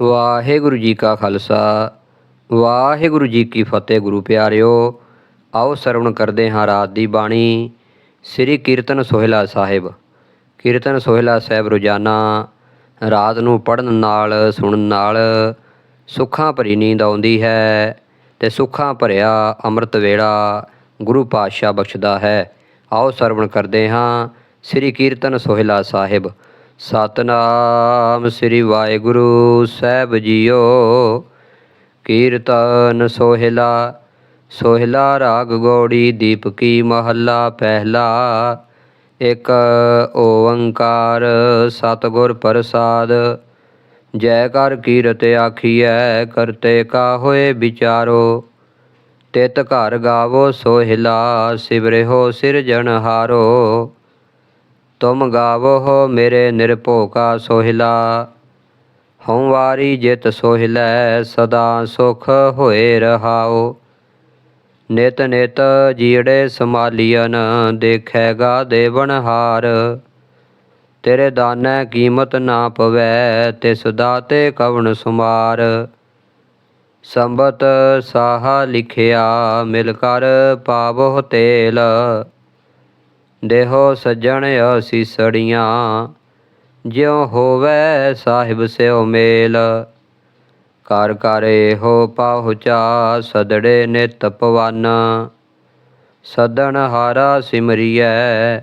ਵਾਹਿਗੁਰੂ ਜੀ ਕਾ ਖਾਲਸਾ, ਵਾਹਿਗੁਰੂ ਜੀ ਕੀ ਫਤਿਹ ਗੁਰੂ ਪਿਆਰਿਓ। ਆਓ ਸਰਵਣ ਕਰਦੇ ਹਾਂ ਰਾਤ ਦੀ ਬਾਣੀ, ਸ੍ਰੀ ਕੀਰਤਨ ਸੋਹਿਲਾ ਸਾਹਿਬ। ਕੀਰਤਨ ਸੋਹਿਲਾ ਸਾਹਿਬ ਰੋਜ਼ਾਨਾ ਰਾਤ ਨੂੰ ਪੜਨ ਨਾਲ, ਸੁਣਨ ਨਾਲ ਸੁੱਖਾਂ ਭਰੀ ਨੀਂਦ ਆਉਂਦੀ ਹੈ ਤੇ ਸੁੱਖਾਂ ਭਰਿਆ ਅੰਮ੍ਰਿਤ ਵੇਲਾ ਗੁਰੂ ਪਾਤਸ਼ਾਹ ਬਖਸ਼ਦਾ ਹੈ। ਆਓ ਸਰਵਣ ਕਰਦੇ ਹਾਂ ਸ੍ਰੀ ਕੀਰਤਨ ਸੋਹਿਲਾ ਸਾਹਿਬ। ਸਤਨਾਮ ਸ੍ਰੀ ਵਾਹਿਗੁਰੂ ਸਾਹਿਬ ਜੀਓ। ਕੀਰਤਨ ਸੋਹਿਲਾ ਸੋਹਿਲਾ ਰਾਗ ਗੋੜੀ ਦੀਪਕੀ ਮਹੱਲਾ ਪਹਿਲਾ। ਇੱਕ ਓੰਕਾਰ ਸਤਿਗੁਰ ਪ੍ਰਸਾਦ, ਜੈ ਕਰ ਕੀਰਤ ਆਖੀਐ, ਕਰਤੇ ਕਾ ਹੋਏ ਵਿਚਾਰੋ। ਤਿਤ ਘਰ ਗਾਵੋ ਸੋਹਿਲਾ ਸਿਵਰਿਓ ਸਿਰਜਣਹਾਰੋ। ਤੁਮ ਗਾਵੋ ਮੇਰੇ ਨਿਰਭਉ ਸੋਹਿਲਾ। ਹਉ ਵਾਰੀ ਜਿਤ ਸੋਹਿਲੈ ਸਦਾ ਸੁਖ ਹੋਏ ਰਹਾਓ ਨਿਤ ਨਿਤ ਜੀੜੇ ਸਮਾਲੀਅਨ ਦੇਖੈਗਾ ਦੇਵਨਹਾਰ ਤੇਰੇ ਦਾਨੈ ਕੀਮਤ ਨਾ ਪਵੈ ਤਿਸ ਦਾਤੇ ਕਵਣ ਸੁਮਾਰ। ਸੰਬਤ ਸਾਹਾ ਲਿਖਿਆ ਮਿਲ ਕਰ ਪਾਵੋ ਤੇਲ। ਦੇਹੋ ਸੱਜਣ ਅਸੀਸੜੀਆਂ ਜਿਉ ਹੋਵੇ ਸਾਹਿਬ ਸਿਓ ਮੇਲ। ਕਰ ਕਰੇ ਹੋ ਪਾਹੁਚਾ ਸਦੜੇ ਨਿਤ ਪਵਨ। ਸਦਣ ਹਾਰਾ ਸਿਮਰੀਐ,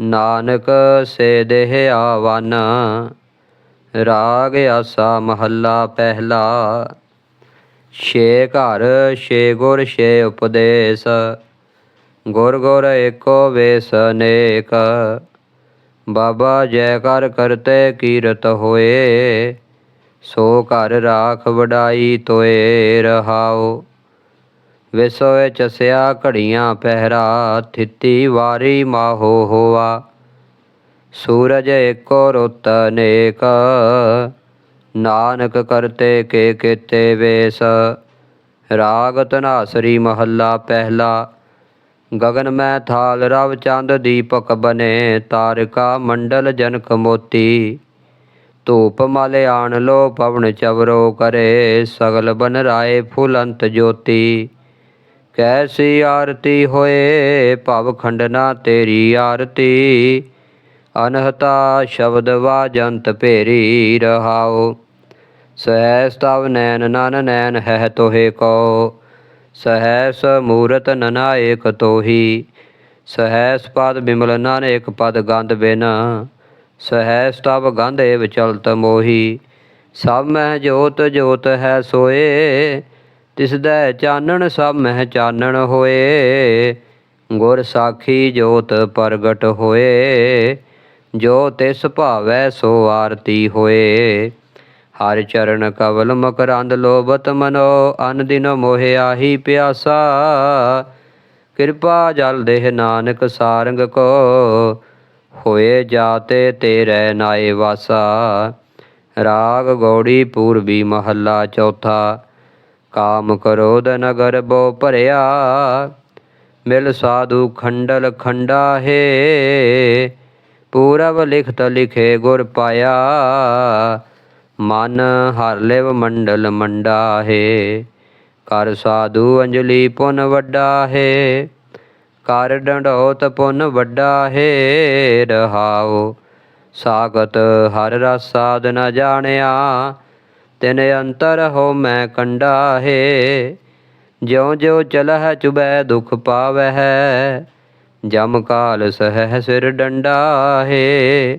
ਨਾਨਕ ਸੇ ਦੇਹ ਆਵਨ। ਰਾਗ ਆਸਾ ਮਹੱਲਾ ਪਹਿਲਾ, ਛੇ ਘਰ, ਛੇ ਗੁਰ, ਛੇ ਉਪਦੇਸ਼। ਗੁਰ ਗੁਰ ਏਕੋ ਵੇਸ ਅਨੇਕ, ਬਾਬਾ ਜੈ ਕਰਤੇ ਕੀਰਤ ਹੋਏ, ਸੋ ਘਰ ਰਾਖ ਵਡਾਈ ਤੋਏ ਰਹਾਓ ਵਿਸੋਏ ਚਸਿਆ ਘੜੀਆਂ ਪਹਿਰਾ, ਥਿੱਤੀ ਵਾਰੀ ਮਾਹੋ ਹੋਆ। ਸੂਰਜ ਏਕੋ ਰੁੱਤ ਅਨੇਕ, ਨਾਨਕ ਕਰਤੇ ਕੇ ਕੀਤੇ ਵੇਸ। ਰਾਗ ਧਨਾਸਰੀ ਮਹੱਲਾ ਪਹਿਲਾ ਗगन ਮੈਂ ਥਾਲ ਰਵ ਚੰਦ ਦੀਪਕ ਬਨੇ, ਤਾਰਕਾ ਮੰਡਲ ਜਨਕ ਮੋਤੀ। ਧੂਪ ਮਲ ਆਣ ਲੋ ਪਵਨ ਚਵਰੋ ਕਰੇ, ਸਗਲ ਬਨ ਰਾਏ ਫੁਲੰਤ ਜੋਤੀ। ਕੈਸੀ ਆਰਤੀ ਹੋਏ ਭਵ ਖੰਡਨਾ ਤੇਰੀ ਆਰਤੀ, ਅਨਹਤਾ ਸ਼ਬਦ ਵਾਜੰਤ ਭੇਰੀ ਰਹਾਓ। ਸਹਿ ਤਵ ਨੈਨ ਨਨ ਨੈਨ ਹੈ ਤੋਹੇ ਕੋ ਸਹੈਸ ਮੂਰਤ ਨਨਾਇਕ ਤੋਹੀ, ਸਹੈਸ ਪਦ ਬਿਮਲ ਏਕ ਪਦ ਗੰਧ ਬਿਨ, ਸਹੈਸ ਤਬ ਗੰਧ ਏ ਵਿਚਲਤ ਮੋਹੀ, ਸਭ ਮਹਿ ਜੋਤ ਜੋਤ ਹੈ ਸੋਏ, ਤਿਸ ਦਾ ਚਾਨਣ ਸਭ ਮਹਿ ਚਾਨਣ ਹੋਏ, ਗੁਰ ਸਾਖੀ ਜੋਤ ਪ੍ਰਗਟ ਹੋਏ, ਜੋ ਤਿਸ ਭਾਵੈ ਸੋ ਆਰਤੀ ਹੋਏ। ਹਰ ਚਰਨ ਕਵਲ ਮਕਰੰਦ ਲੋਭਤ ਮਨੋ, ਅਨ ਦਿਨ ਮੋਹਿ ਆਹੀ ਪਿਆਸਾ। ਕਿਰਪਾ ਜਲ ਦੇਹ ਨਾਨਕ ਸਾਰੰਗ ਕੋ, ਹੋਏ ਜਾਤੇ ਤੇਰੇ ਨਾਏ ਵਾਸਾ। ਰਾਗ ਗੌੜੀ ਪੂਰਬੀ ਮਹੱਲਾ ਚੌਥਾ, ਕਾਮ ਕਰੋਧ ਨਗਰ ਬੋ ਭਰਿਆ। ਮਿਲ ਸਾਧੂ ਖੰਡਲ ਖੰਡਾ ਹੈ ਪੂਰਬ ਲਿਖਤ ਲਿਖੇ ਗੁਰ ਪਾਇਆ। ਮਨ ਹਰ ਲਿਵ ਮੰਡਲ ਮੰਡਾ ਹੈ ਕਰ ਸਾਧੂ ਅੰਜਲੀ ਪੁਨ ਵੱਡਾ ਹੈ ਕਰ ਡੰਡੋਤ ਪੁਨ ਵੱਡਾ ਹੈ ਰਹਾਓ ਸਾਗਤ ਹਰ ਰਸ ਸਾਧ ਨ ਜਾਣਿਆ, ਤਿਨ ਅੰਤਰ ਹੋ ਮੈਂ ਕੰਡਾ ਹੈ ਜਿਉ ਜਿਉ ਚਲਹਿ ਚੁਬੈ ਦੁਖ ਪਾਵਹਿ, ਜਮ ਕਾਲ ਸਹਿ ਸਿਰ ਡੰਡਾ ਹੈ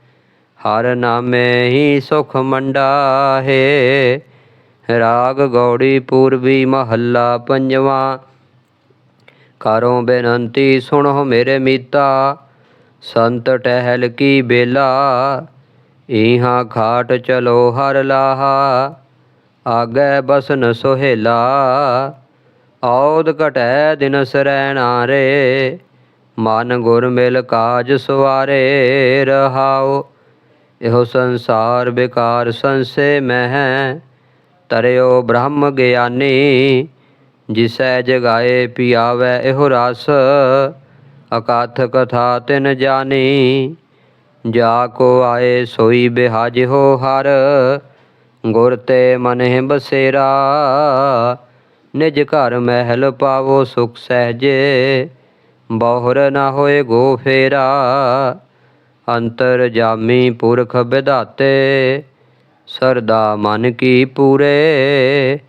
ਹਰ ਨਾਮੇ ਹੀ ਸੁਖ ਮੰਡਾ ਹੈ ਰਾਗ ਗੌੜੀ ਪੂਰਬੀ ਮਹੱਲਾ ਪੰਜਵਾਂ। ਕਰੋ ਬੇਨੰਤੀ ਸੁਣੋ ਮੇਰੇ ਮੀਤਾ, ਸੰਤ ਟਹਿਲ ਕੀ ਬੇਲਾ ਇਹਾਂ ਖਾਟ ਚਲੋ ਹਰ ਲਾਹਾ, ਆਗੈ ਬਸਨ ਸੁਹੇਲਾ ਔਦ ਘਟੈ ਦਿਨ ਸਰੈਣਾ ਰੇ, ਮਨ ਗੁਰ ਮਿਲ ਕਾਜ ਸਵਾਰੇ ਰਹਾਓ। ਇਹੋ ਸੰਸਾਰ ਬੇਕਾਰ ਸੰਸੇ ਮਹਿ। ਤਰਿਓ ਬ੍ਰਹਮ ਗਿਆਨੀ, ਜਿਸੈ ਜਗਾਏ ਪਿਆਵੈ ਇਹੋ ਰਸ। ਅਕਾਥ ਕਥਾ ਤਿਨ ਜਾਣੀ ਜਾ ਕੋ ਆਏ ਸੋਈ ਬਿਹਾਜਿਓ ਹਰ। ਗੁਰ ਤੇ ਮਨਹਿ ਬਸੇਰਾ ਨਿਜ ਘਰ ਮਹਿਲ ਪਾਵੋ ਸੁਖ ਸਹਜੇ। ਬਹੁਰ ਨਾ ਹੋਏ ਗੋ ਫੇਰਾ। ਅੰਤਰ ਜਾਮੀ ਪੁਰਖ ਵਿਧਾਤੇ, ਸਰਦਾ ਮਨ ਕੀ ਪੂਰੇ।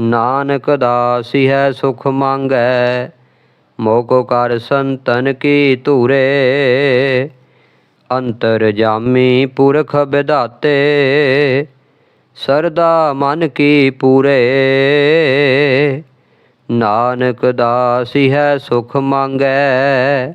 ਨਾਨਕ ਦਾਸੀ ਹੈ ਸੁਖ ਮੰਗੈ, ਮੋਕੋ ਕਰ ਸੰਤਨ ਕੀ ਧੂਰੇ। ਅੰਤਰ ਜਾਮੀ ਪੁਰਖ ਵਿਧਾਤੇ, ਸਰਦਾ ਮਨ ਕੀ ਪੂਰੇ। ਨਾਨਕ ਦਾਸੀ ਹੈ ਸੁਖ ਮੰਗੈ